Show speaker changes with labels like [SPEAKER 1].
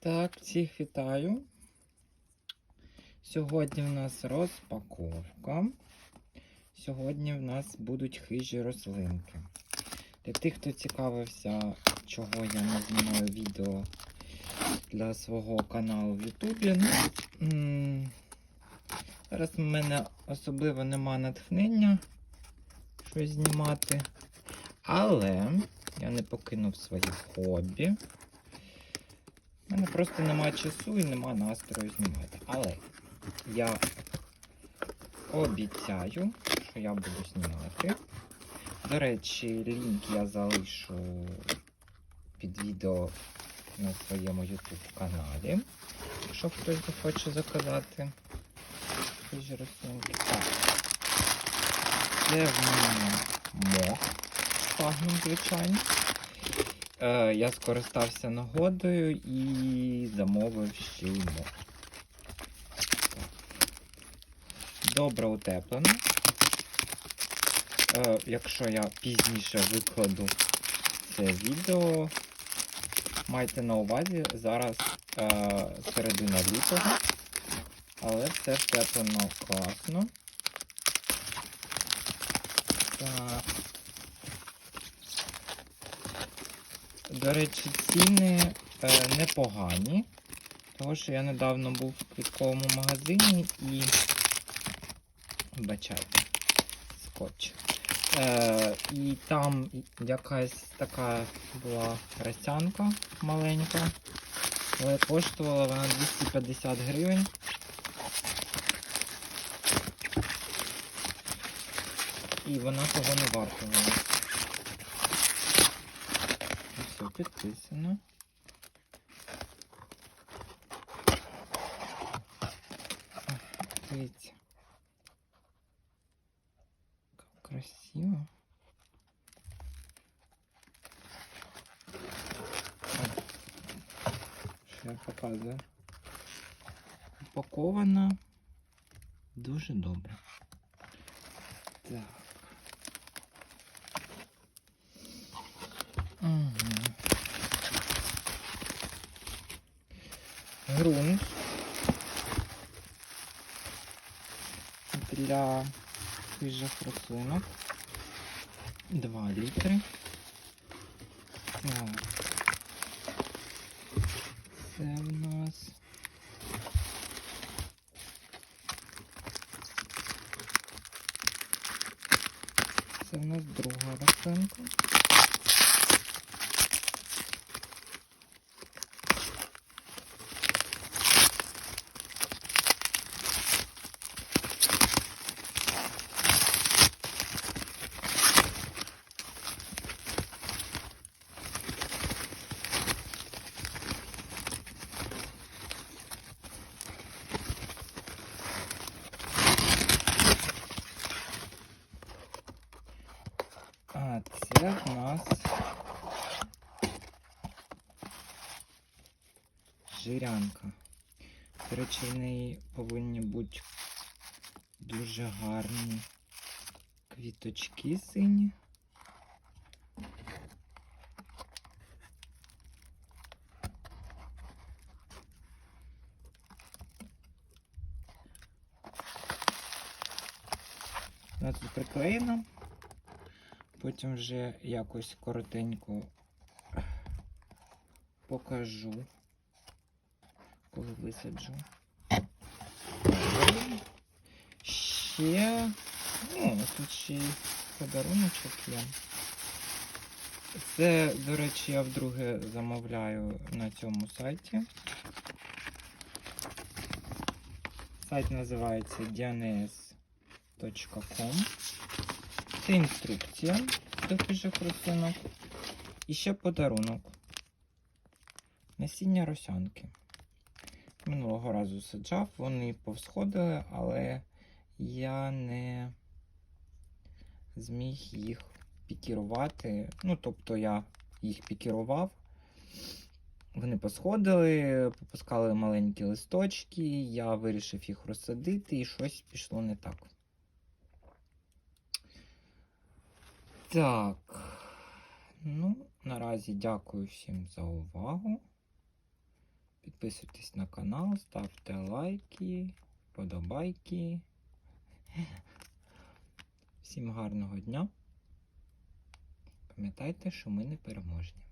[SPEAKER 1] Так, всіх вітаю. Сьогодні в нас розпаковка. Сьогодні в нас будуть хижі рослинки. Для тих, хто цікавився, чого я не знімаю відео для свого каналу в Ютубі. Ну, зараз в мене особливо нема натхнення щось знімати. Але я не покинув своє хобі. У мене просто немає часу і немає настрою знімати. Але я обіцяю, що я буду знімати. До речі, лінк я залишу під відео на своєму YouTube каналі. Якщо хтось захоче заказати свіжі рослинки. Так. Це в мене мох фагном, звичайно. Е, я скористався нагодою і замовив мох. Добре утеплено. Е, якщо я пізніше викладу це відео, майте на увазі зараз е, середина лютого, але все втеплено класно. Так. До речі, ціни е, непогані, тому що я недавно був в квітковому магазині і. Вибачайте, скотч. Е, і там якась така була росянка маленька, але коштувала вона 250 гривень. І вона того не вартувала. Підписано. Дивіться. Как красиво. Що я показую? Упакована дуже добре. Так. Грунт для свіжих рослинок. 2 літри. Це в нас. Це в нас друга рослинка. Це в нас жирянка. До речі, в неї повинні бути дуже гарні квіточки сині. Вона тут приклеєна. Потім вже якось коротенько покажу, коли висаджу. Ще, ну, тут ще й подаруночок є. Це, до речі, я вдруге замовляю на цьому сайті. Сайт називається dianes.com. Це інструкція до хижих рослинок. І ще подарунок. Насіння росянки. Минулого разу саджав, вони повсходили, але я не зміг їх пікірувати. Ну, тобто я їх пікірував. Вони посходили, попускали маленькі листочки, я вирішив їх розсадити і щось пішло не так. Так. Ну, наразі дякую всім за увагу. Підписуйтесь на канал, ставте лайки, подобайки. Всім гарного дня. Пам'ятайте, що ми не переможні.